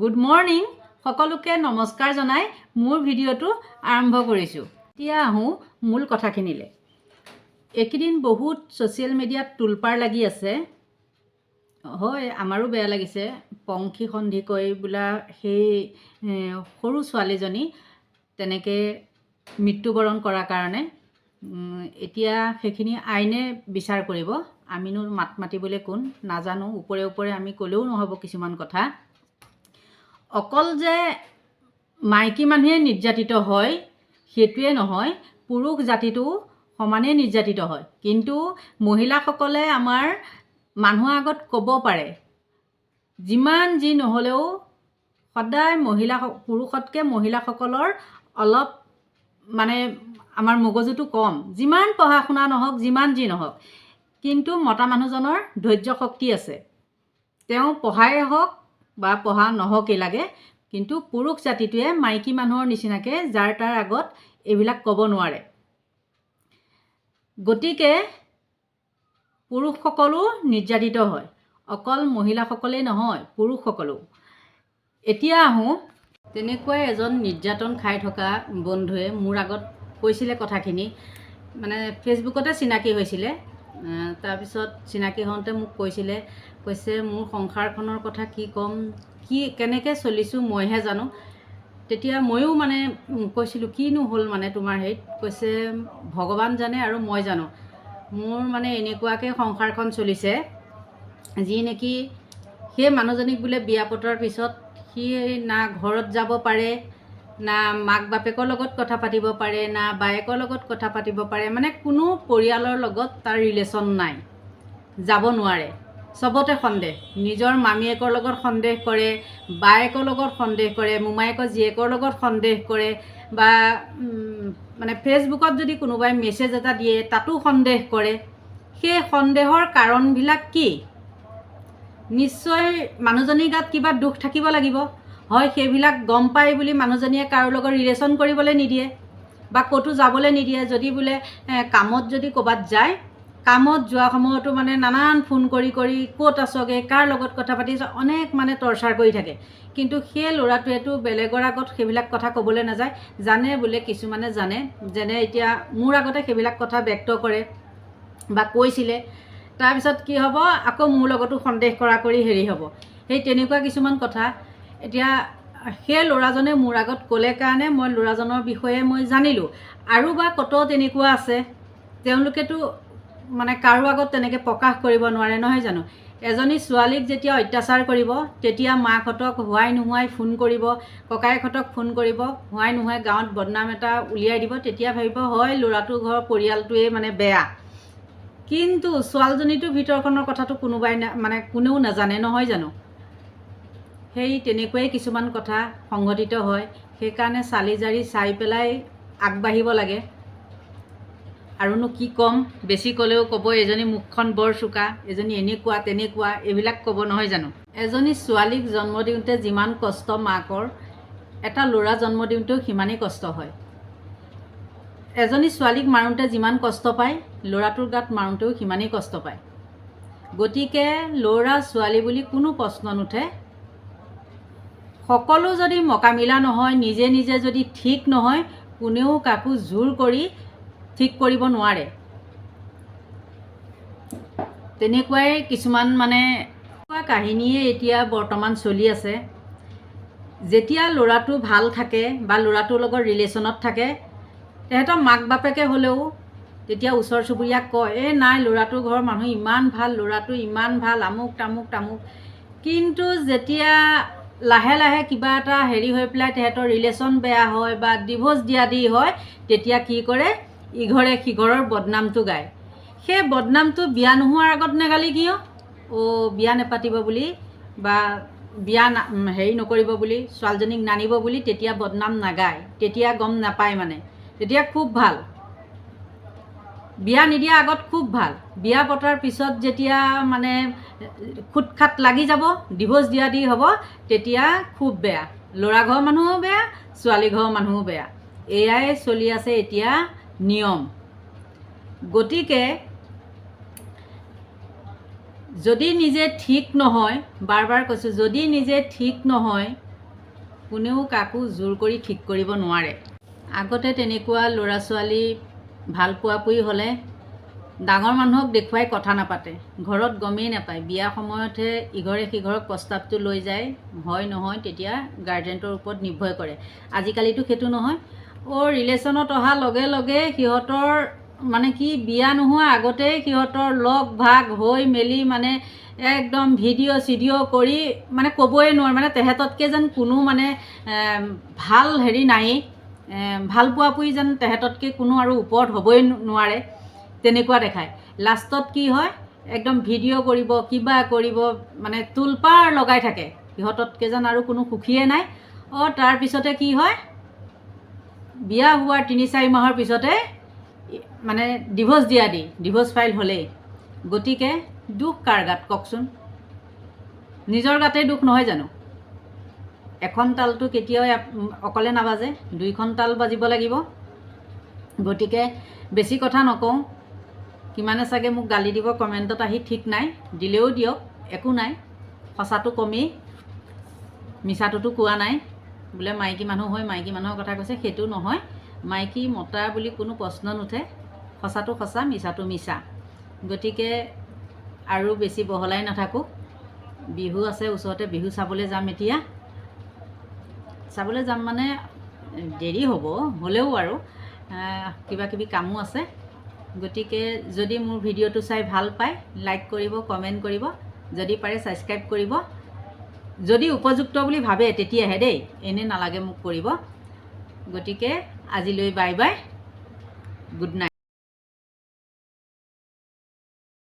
Good morning সকলোকে নমস্কাৰ জনাই মোৰ ভিডিঅ'টো আৰম্ভ কৰিছোঁ। এতিয়া আহোঁ মূল কথাখিনিলৈ। এইকেইদিন বহুত ছ'চিয়েল মিডিয়াত তোলপাৰ লাগি আছে। হয় আমাৰো বেয়া লাগিছে। পংখী সন্ধিকৈ বোলা সেই সৰু ছোৱালীজনী তেনেকৈ মৃত্যুবৰণ কৰাৰ কাৰণে এতিয়া সেইখিনি আইনে বিচাৰ কৰিব। আমিনো মাত মাতিবলৈ কোন? নাজানো। ওপৰে ওপৰে আমি ক'লেও নহ'ব কিছুমান কথা। অকল যে মাইকী মানুহে নিৰ্যাতিত হয় সেইটোৱে নহয় পুৰুষ জাতিটো সমানেই নিৰ্যাতিত হয়। কিন্তু মহিলাসকলে আমাৰ মানুহৰ আগত ক'ব পাৰে যিমান যি নহ'লেও সদায় মহিলা পুৰুষতকৈ মহিলাসকলৰ অলপ মানে আমাৰ মগজুটো কম। যিমান পঢ়া শুনা নহওক যিমান যি নহওক। কিন্তু মতা মানুহজনৰ ধৈৰ্য শক্তি আছে। তেওঁ পঢ়াই হওক বা পঢ়া নহওকেই লাগে। কিন্তু পুৰুষ জাতিটোৱে মাইকী মানুহৰ নিচিনাকৈ যাৰ তাৰ আগত এইবিলাক ক'ব নোৱাৰে। গতিকে পুৰুষসকলো নিৰ্যাতিত হয়। অকল মহিলাসকলেই নহয় পুৰুষসকলো। এতিয়া আহোঁ। তেনেকুৱাই এজন নিৰ্যাতন খাই থকা বন্ধুৱে মোৰ আগত কৈছিলে কথাখিনি। মানে ফেচবুকতে চিনাকি হৈছিলে। তাৰপিছত চিনাকি হওঁতে মোক কৈছিলে কৈছে মোৰ সংসাৰখনৰ কথা কি ক'ম? কি কেনেকৈ চলিছোঁ মইহে জানো। তেতিয়া ময়ো মানে কৈছিলোঁ কিনো হ'ল মানে তোমাৰ হেৰিত? কৈছে ভগৱান জানে আৰু মই জানো। মোৰ মানে এনেকুৱাকৈ সংসাৰখন চলিছে যি নেকি সেই মানুহজনীক বোলে বিয়া পতাৰ পিছত সি না ঘৰত যাব পাৰে না মাক বাপেকৰ লগত কথা পাতিব পাৰে না বায়েকৰ লগত কথা পাতিব পাৰে মানে কোনো পৰিয়ালৰ লগত তাৰ ৰিলেশ্যন নাই। যাব নোৱাৰে। চবতে সন্দেহ। নিজৰ মামীয়েকৰ লগত সন্দেহ কৰে বায়েকৰ লগত সন্দেহ কৰে মোমায়েকৰ জীয়েকৰ লগত সন্দেহ কৰে বা মানে ফেচবুকত যদি কোনোবাই মেছেজ এটা দিয়ে তাতো সন্দেহ কৰে। সেই সন্দেহৰ কাৰণবিলাক কি? নিশ্চয় মানুহজনীৰ গাত কিবা দুখ থাকিব লাগিব। হয় সেইবিলাক গম পাই বুলি মানুহজনীয়ে কাৰো লগত ৰিলেশ্যন কৰিবলৈ নিদিয়ে বা ক'তো যাবলৈ নিদিয়ে। যদি বোলে কামত যদি ক'ৰবাত যায় কামত যোৱা সময়তো মানে নানান ফোন কৰি কৰি ক'ত আছগৈ কাৰ লগত কথা পাতিছ অনেক মানে টৰ্চাৰ কৰি থাকে। কিন্তু সেই ল'ৰাটোৱেতো বেলেগৰ আগত সেইবিলাক কথা ক'বলৈ নাযায়। জানে বোলে কিছুমানে জানে যেনে এতিয়া মোৰ আগতে সেইবিলাক কথা ব্যক্ত কৰে বা কৈছিলে। তাৰপিছত কি হ'ব আকৌ মোৰ লগতো সন্দেহ কৰা কৰি হেৰি হ'ব। সেই তেনেকুৱা কিছুমান কথা। এতিয়া সেই ল'ৰাজনে মোৰ আগত ক'লে কাৰণে মই ল'ৰাজনৰ বিষয়ে মই জানিলোঁ। আৰু বা কত তেনেকুৱা আছে? তেওঁলোকেতো মানে কাৰো আগত তেনেকৈ প্ৰকাশ কৰিব নোৱাৰে নহয় জানো? এজনী ছোৱালীক যেতিয়া অত্যাচাৰ কৰিব তেতিয়া মাকহঁতক হোৱাই নোহোৱাই ফোন কৰিব ককায়েকহঁতক ফোন কৰিব হোৱাই নোহোৱাই গাঁৱত বদনাম এটা উলিয়াই দিব তেতিয়া ভাবিব হয় ল'ৰাটোৰ ঘৰৰ পৰিয়ালটোৱেই মানে বেয়া। কিন্তু ছোৱালীজনীটোৰ ভিতৰখনৰ কথাটো কোনোবাই মানে কোনেও নাজানে নহয় জানো? সেই তেনেকুৱাই কিছুমান কথা সংঘটিত হয়। সেইকাৰণে চালি জাৰি চাই পেলাই আগবাঢ়িব লাগে। আৰুনো কি ক'ম? বেছি ক'লেও ক'ব এজনী মুখখন বৰ চোকা এজনী এনেকুৱা তেনেকুৱা এইবিলাক ক'ব নহয় জানো? এজনী ছোৱালীক জন্ম দিওঁতে যিমান কষ্ট মাকৰ এটা ল'ৰা জন্ম দিওঁতেও সিমানেই কষ্ট হয়। এজনী ছোৱালীক মাৰোঁতে যিমান কষ্ট পায় ল'ৰাটোৰ গাত মাৰোঁতেও সিমানেই কষ্ট পায়। গতিকে ল'ৰা ছোৱালী বুলি কোনো প্ৰশ্ন নুঠে। সকলো যদি মকামিলা নহয় নিজে নিজে যদি ঠিক নহয় কোনেও কাকো জোৰ কৰি ঠিক কৰিব নোৱাৰে। তেনেকুৱাই কিছুমান মানে কাহিনীয়ে এতিয়া বৰ্তমান চলি আছে। যেতিয়া ল'ৰাটো ভাল থাকে বা ল'ৰাটোৰ লগত ৰিলেশ্যনত থাকে তেহেঁতৰ মাক বাপেকে হ'লেও তেতিয়া ওচৰ চুবুৰীয়াক কয় এই নাই ল'ৰাটোৰ ঘৰৰ মানুহ ইমান ভাল ল'ৰাটো ইমান ভাল আমুক তামুক তামুক কিন্তু যেতিয়া লাহে লাহে কিবা এটা হেৰি হৈ পেলাই তেহেঁতৰ ৰিলেশ্যন বেয়া হয় বা ডিভ'ৰ্চ দিয়া দি হয় তেতিয়া কি কৰে? ইঘৰে সিঘৰৰ বদনামটো গায়। সেই বদনামটো বিয়া নোহোৱাৰ আগত নেগালি কিয়? অ' বিয়া নেপাতিব বুলি বা বিয়া হেৰি নকৰিব বুলি ছোৱালীজনীক নানিব বুলি তেতিয়া বদনাম নাগায়। তেতিয়া গম নাপায় মানে। তেতিয়া খুব ভাল। বিয়া নিদিয়া আগত খুব ভাল। বিয়া পতাৰ পিছত যেতিয়া মানে খুট খাট লাগি যাব ডিভ'ৰ্চ দিয়া দি হ'ব তেতিয়া খুব বেয়া। ল'ৰা ঘৰৰ মানুহো বেয়া ছোৱালী ঘৰৰ মানুহো বেয়া। এয়াই চলি আছে এতিয়া নিয়ম। গতিকে যদি নিজে ঠিক নহয় বাৰ বাৰ কৈছোঁ যদি নিজে ঠিক নহয় কোনেও কাকো জোৰ কৰি ঠিক কৰিব নোৱাৰে। আগতে তেনেকুৱা ল'ৰা ছোৱালী ভাল পোৱা পুৰি হ'লে ডাঙৰ মানুহক দেখুৱাই কথা নাপাতে। ঘৰত গমেই নাপায়। বিয়া সময়তহে ইঘৰে সিঘৰক প্ৰস্তাৱটো লৈ যায়। হয় নহয় তেতিয়া গাৰ্জেণ্টৰ ওপৰত নিৰ্ভৰ কৰে। আজিকালিতো সেইটো নহয়। অ' ৰিলেশ্যনত অহাৰ লগে লগে সিহঁতৰ মানে কি বিয়া নোহোৱা আগতেই সিহঁতৰ লগ ভাগ হৈ মেলি মানে একদম ভিডিঅ' চিডিঅ' কৰি মানে ক'বই নোৱাৰে। মানে তেহেঁততকৈ যেন কোনো মানে ভাল হেৰি নায়েই। ভাল পোৱা পুৰি যেন তেহেঁততকৈ কোনো আৰু ওপৰত হ'বই নোৱাৰে তেনেকুৱা দেখায়। লাষ্টত কি হয় একদম ভিডিঅ' কৰিব কিবা কৰিব মানে তোলপাৰ লগাই থাকে। সিহঁততকৈ যেন আৰু কোনো সুখীয়ে নাই। অঁ তাৰপিছতে কি হয় বিয়া হোৱাৰ তিনি চাৰি মাহৰ পিছতে মানে ডিভ'ৰ্চ দিয়া দি ডিভ'ৰ্চ ফাইল হ'লেই। গতিকে দুখ কাৰ গাত কওকচোন? নিজৰ গাতেই দুখ নহয় জানো? এখন তালটো কেতিয়াও অকলে নাবাজে। দুইখন তাল বাজিব লাগিব। গতিকে বেছি কথা নকওঁ। কিমানে চাগে মোক গালি দিব কমেণ্টত আহি ঠিক নাই। দিলেও দিয়ক একো নাই। সঁচাটো কমেই। মিছাটোতো কোৱা নাই। বোলে মাইকী মানুহ হৈ মাইকী মানুহৰ কথা কৈছে সেইটো নহয়। মাইকী মতা বুলি কোনো প্ৰশ্ন নুঠে। সঁচাটো সঁচা মিছাটো মিছা। গতিকে আৰু বেছি বহলাই নাথাকোঁ। বিহু আছে ওচৰতে বিহু চাবলৈ যাম এতিয়া। চাবলৈ যাম মানে দেৰি হ'ব হ'লেও আৰু আহ, কিবা কিবি কামো আছে। গতিকে যদি মোৰ ভিডিঅ'টো চাই ভাল পায় লাইক কৰিব কমেণ্ট কৰিব যদি পাৰে ছাবস্ক্ৰাইব কৰিব। যদি উপযুক্ত বুলি ভাবে তেতিয়াহে দেই এনেই নালাগে মোক কৰিব। গতিকে আজিলৈ বাই বাই গুড নাইট।